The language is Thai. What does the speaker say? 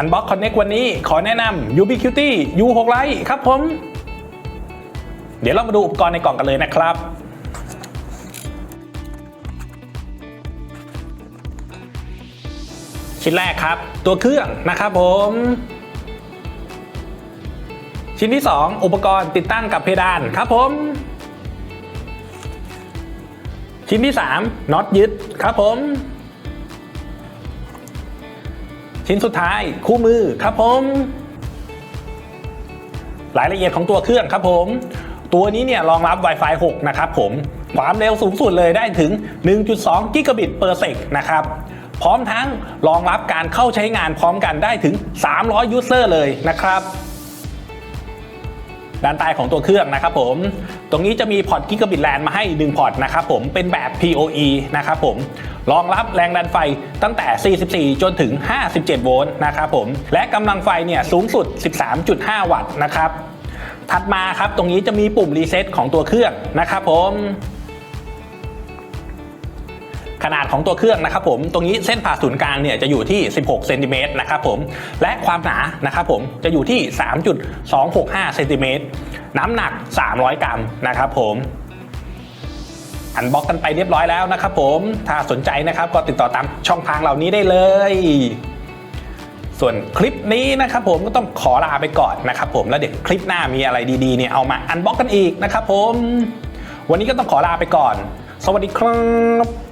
Unbox Connect วันนี้ขอแนะนำ Ubiquiti U6 Lite ครับผม เดี๋ยวเรามาดูอุปกรณ์ในกล่องกันเลยนะครับชิ้นแรกครับ ตัวเครื่องนะครับผม ชิ้นที่ 2 อุปกรณ์ติดตั้งกับเพดานครับผม ชิ้นที่ 3น็อตยึดครับผม ชิ้นสุดท้ายคู่มือครับผม รายละเอียดของตัวเครื่องครับผม ตัวนี้เนี่ยรองรับ Wi-Fi 6 นะครับผม ความเร็วสูงสุดเลยได้ถึง 1.2 กิกะบิตเปอร์เซกนะครับพร้อมทั้งรองรับการเข้าใช้งานพร้อมกันได้ถึง 300 ยูเซอร์เลยนะครับ ด้านใต้ของตัวเครื่องนะครับผม ตรงนี้จะมีพอร์ตกิกะบิตแลนมาให้1พอร์ตนะครับผม เป็นแบบ PoE นะครับผม รองรับแรงดันไฟตั้งแต่ 44 จนถึง 57 โวลต์นะครับผม และกำลังไฟเนี่ยสูงสุด 13.5 วัตต์นะครับ ถัดมาครับ ตรงนี้จะมีปุ่มรีเซ็ตของตัวเครื่องนะครับผม ขนาดของตัวเครื่องนะครับผมตรงนี้เส้นผ่าศูนย์กลางเนี่ยจะอยู่ที่ 16เซนติเมตรนะครับผมและความหนานะครับผมจะอยู่ที่ 3.265เซนติเมตรน้ำหนัก 300 กรัมนะครับผมอันบ็อกกันไปเรียบร้อยแล้วนะครับผมถ้าสนใจนะครับก็ติดต่อตามช่องทางเหล่านี้ได้เลย ส่วนคลิปนี้นะครับผมก็ต้องขอลาไปก่อนนะครับผมแล้วเดี๋ยวคลิปหน้ามีอะไรดีๆเนี่ยเอามาอันบ็อกกันอีกนะครับผม วันนี้ก็ต้องขอลาไปก่อน สวัสดีครับ